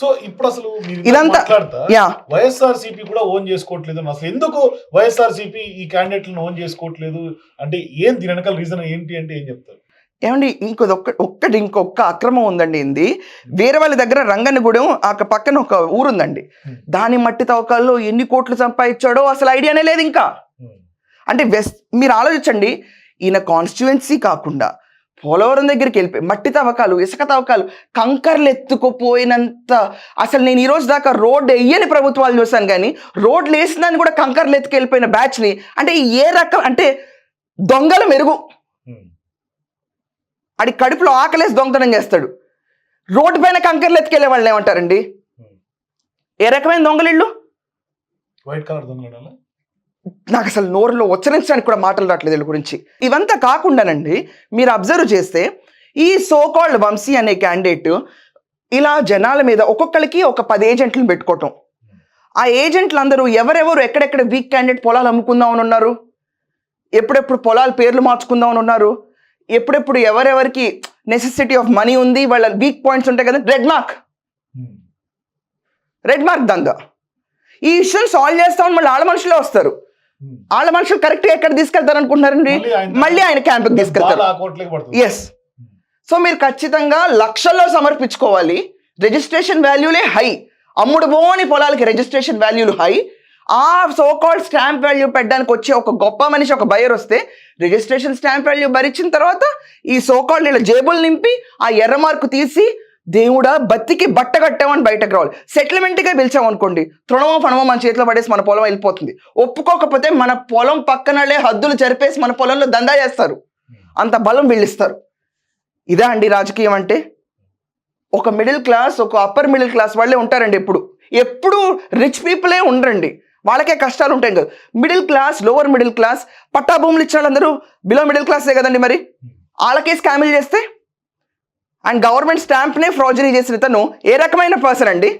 So ఇప్పుడు అసలు ఇదంతా- వైఎస్ఆర్ సిపి కూడా ఓన్ చేసుకోవట్లేదు అసలు. ఎందుకు వైఎస్ఆర్ సిపి ఈ క్యాండిడేట్లను ఓన్ చేసుకోవట్లేదు? అంటే ఏం దీని వెనకాల రీజన్ ఏంటి అంటే ఏం చెప్తారు? ఏమండి ఇంకొక ఒక్క ఒక్కటి ఇంకొక అక్రమం ఉందండి ఇది. వేరే వాళ్ళ దగ్గర రంగన్నగూడెం ఆ పక్కన ఒక ఊరుందండి. దాని మట్టి తవ్వకాల్లో ఎన్ని కోట్లు సంపాదించాడో అసలు ఐడియానే లేదు ఇంకా. అంటే వెస్ట్ మీరు ఆలోచించండి ఈయన కాన్స్టిట్యుయెన్సీ కాకుండా పోలవరం దగ్గరికి వెళ్ళిపోయి మట్టి తవ్వకాలు ఇసుక తవ్వకాలు కంకర్లు ఎత్తుకుపోయినంత అసలు నేను ఈ రోజు దాకా రోడ్డు వెయ్యని ప్రభుత్వాలు చూశాను కానీ రోడ్లు వేసిందని కూడా కంకర్లు ఎత్తుకెళ్ళిపోయిన బ్యాచ్ని అంటే ఏ రకం అంటే దొంగల మెరుగు. ఆడి కడుపులో ఆకలేసి దొంగతనం చేస్తాడు. రోడ్డు పైన కంకర్లు ఎత్తుకెళ్ళే వాళ్ళని ఏమంటారండి. ఏ రకమైన దొంగలిళ్ళు? వైట్ కలర్ దొంగల నాకు అసలు నోరులో ఉచ్చరించడానికి కూడా మాటలు రావట్లేదు వీళ్ళ గురించి. ఇవంతా కాకుండానండి మీరు అబ్జర్వ్ చేస్తే ఈ సోకాల్డ్ వంశీ అనే క్యాండిడేట్ ఇలా జనాల మీద ఒక్కొక్కరికి ఒక పది ఏజెంట్లను పెట్టుకోవటం. ఆ ఏజెంట్లు అందరూ ఎవరెవరు ఎక్కడెక్కడ వీక్ క్యాండిడేట్ పొలాలు అమ్ముకుందామని ఉన్నారు? ఎప్పుడెప్పుడు పొలాల పేర్లు మార్చుకుందామని ఉన్నారు? ఎప్పుడెప్పుడు ఎవరెవరికి నెసెసిటీ ఆఫ్ మనీ ఉంది వాళ్ళ వీక్ పాయింట్స్ ఉంటాయి కదా రెడ్ మార్క్ రెడ్ మార్క్ దందా. ఈ ఇష్యూని సాల్వ్ చేస్తామని మళ్ళీ ఆడ మనుషులే వస్తారు. వాళ్ళ మనుషులు కరెక్ట్గా ఎక్కడ తీసుకెళ్తారు అనుకుంటున్నారండి? మళ్ళీ ఆయన- క్యాంప్కి తీసుకెళ్తారు. ఎస్ సో మీరు ఖచ్చితంగా లక్షల్లో సమర్పించుకోవాలి. రిజిస్ట్రేషన్ వాల్యూలే హై అమ్ముడు పోని పొలాలకి రిజిస్ట్రేషన్ వాల్యూలు హై ఆ సోకాల్డ్ స్టాంప్ వాల్యూ పెట్టడానికి వచ్చే ఒక గొప్ప మనిషి ఒక బయర్ వస్తే రిజిస్ట్రేషన్ స్టాంప్ వాల్యూ భరించిన తర్వాత ఈ సోకాల్డ్ వీళ్ళ జేబులు నింపి ఆ ఎర్ర మార్కు తీసి దేవుడా బతికి బట్ట కట్టామని బయటకు రావాలి. సెటిల్మెంట్గా పిలిచామనుకోండి తృణమో ఫణమో మన చేతిలో పడేసి మన పొలం వెళ్ళిపోతుంది. ఒప్పుకోకపోతే మన పొలం పక్కనలే హద్దులు జరిపేసి మన పొలంలో దందా చేస్తారు. అంత బలం వీళ్ళిస్తారు. ఇదా అండి రాజకీయం అంటే. ఒక మిడిల్ క్లాస్ ఒక అప్పర్ మిడిల్ క్లాస్ వాళ్ళే ఉంటారండి ఎప్పుడు. ఎప్పుడు రిచ్ పీపులే ఉండరండి. వాళ్ళకే కష్టాలు ఉంటాయి కదా. Middle class lower middle class పట్టా భూములు ఇచ్చిన వాళ్ళందరూ బిలో మిడిల్ క్లాసే కదండి మరి? వాళ్ళకే స్కామిల్ చేస్తే అండ్ గవర్నమెంట్ స్టాంప్నే ఫ్రాజరీ చేసిన తను ఏ రకమైన పర్సన్ అండి?